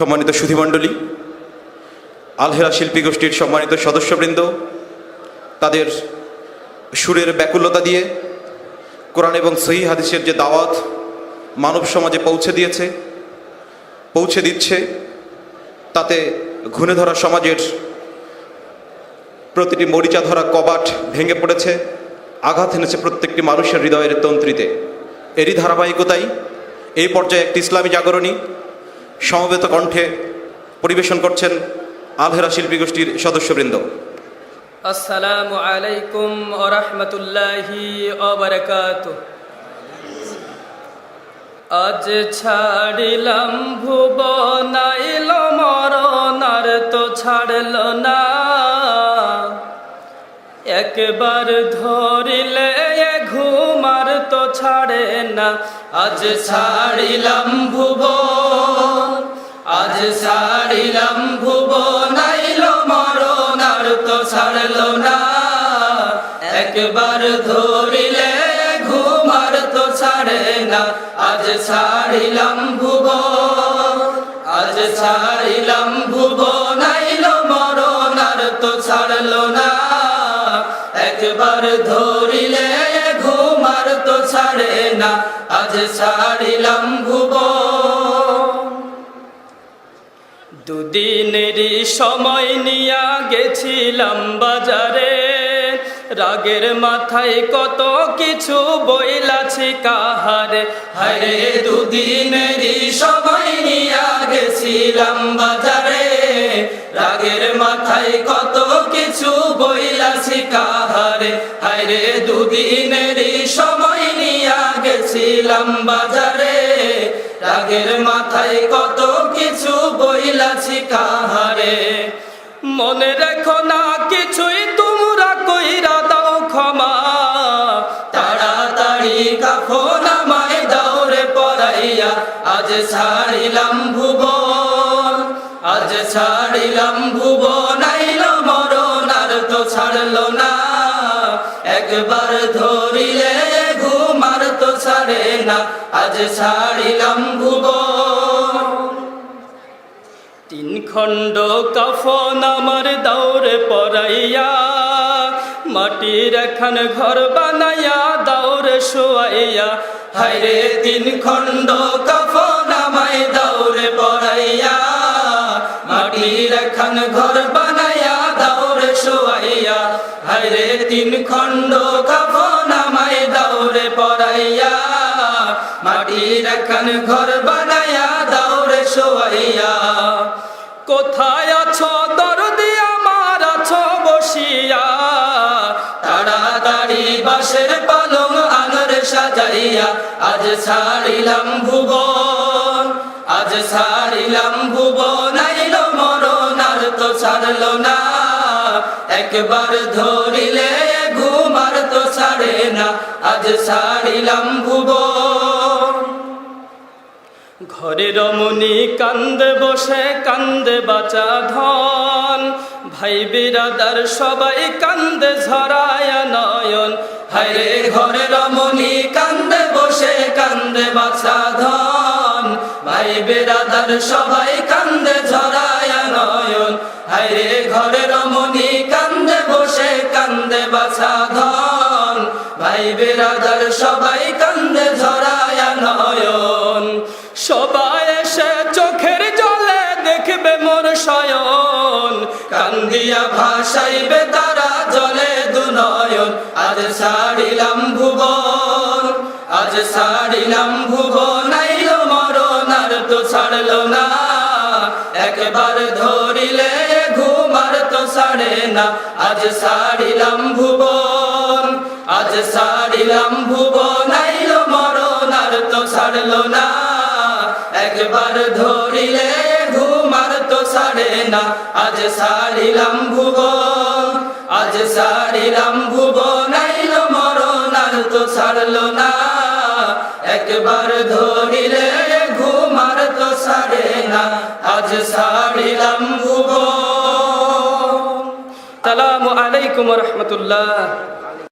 সম্মানিত সুধীমণ্ডলী আলহেরা শিল্পী গোষ্ঠীর সম্মানিত সদস্যবৃন্দ, তাদের সুরের ব্যাকুলতা দিয়ে কোরআন এবং সহি হাদিসের যে দাওয়াত মানব সমাজে পৌঁছে দিয়েছে, পৌঁছে দিচ্ছে, তাতে ঘুণে ধরা সমাজের প্রতিটি মরিচা ধরা কবাট ভেঙে পড়েছে, আঘাত এনেছে প্রত্যেকটি মানুষের হৃদয়ের তন্ত্রীতে। এরই ধারাবাহিকতাই এই পর্যায়ে একটি ইসলামী জাগরণী সমবেত কণ্ঠে পরিবেশন করছেন আলহেরা শিল্পী গোষ্ঠীর সদস্যবৃন্দ। আসসালামু আলাইকুম ওরহমতুল্লাহি ওবরকাত আজ ছাড়িলাম ভুবনাইল মরনার তো ছাড়ল না। একবার ধরিলে ঘুমার তো ছাড়ে না। আজ ছাড়িলাম ভুবন আজ ছাড়িলাম ভুবনাইল মরনার তো ছাড়ল না। একবার ধরিলে ঘুমার তো ছাড়ে না। আজ ছাড়িলাম ভুবন আজ ছাড়িলাম ভুবনাইল মরনার তো ছাড়ল না। একবার ধরিলে ঘুমার তো ছাড়ে না। আজ ছাড়িলাম ভুবন দুদিনেরই সময় নিয়া গেছিলাম বাজারে। রাগের মাথায় কত কিছু বইলাছি কাহারে। হারে দুদিনেরই সময় নিয়া গেছিলাম বাজারে। রাগের মাথায় কত কিছু বইলাছি কাহারে। হারে দুদিনেরই সময় নিয়া গেছিলাম বাজারে। রাগের মাথায় কত মনে রেখো না কিছুই, তোমরা কইরা দাও ক্ষমা। তাড়াতাড়ি কাফন আমায় দাও রে পড়াইয়া আজ ছাড়িলাম ভুবন, আজ ছাড়িলাম ভুবন। আইল মরণ আর তো ছাড়লো না। একবার ধরিলে ঘুমার তো ছাড়ে না। আজ ছাড়িলাম ভুবন। তিন খণ্ড কাফন আমার দৌড়ে পড়াইয়া মাটির এখন ঘর বানাইয়া দৌড়ে শোয়াইয়া হাইরে তিন খণ্ড কাফন আমায় দৌড়ে পড়াইয়া মাটির এখন ঘর বানাইয়া দৌড়ে শোয়াইয়া হাইরে তিন খণ্ড কাফন আমায় দৌড়ে পড়াইয়া মাটির এখন ঘর বানাইয়া দৌড়ে শোয়াইয়া কোথায় আছো? দরদি আমার আছো বসিয়া। তাড়াতাড়ি বাসের পালং আনর সাজাইয়া, আজ ছাড়িলাম ভুবন, আজ ছাড়িলাম ভুবন, আইল মরণ আর তো ছাড়লো না। একবার ধরিলে ঘুমার তো ছাড়ে না, আজ ছাড়িলাম ভুবন। ঘরে রমণী কান্দে বসে, কান্দে বাঁচা ধন। ভাই বিরাদার সবাই কান্দে ঝরায় নয়ন। হায়রে ঘরে রমণী কান্দে বসে, কান্দে বাঁচা ধন। ভাই বিরাদার সবাই কান্দে ঝরায় নয়ন। হায়রে ঘরে রমণী কান্দে বসে, কান্দে বাঁচা ধন। ভাই বিরাদার সবাই কান্দে ঝরায় নয়ন। সবাই এসে চোখের জলে দেখবে মোর শয়ন। কান্দিয়া ভাসাইবে তারা জলে দুনয়ন। আজ ছাড়িলাম ভুবন, আজ ছাড়িলাম ভুবন। আইল মরণ আর তো ছাড়লো না। একবার ধরিলে ঘুমার তো ছাড়ে না। আজ ছাড়িলাম ভুবন, আজ ছাড়িলাম ভুবন। আইল মরণ আর তো ছাড়লো না। একবার ধরিলে ঘুমার তো ছাড়ে না। আজ ছাড়িলাম ভুবন, আজ ছাড়িলাম ভুবন, আইল মরণ আর তো ছাড়লো না। একবার ধরিলে ঘুমার তো ছাড়ে না, আজ ছাড়িলাম ভুবন। সালামু আলাইকুম রহমতুল্লাহ।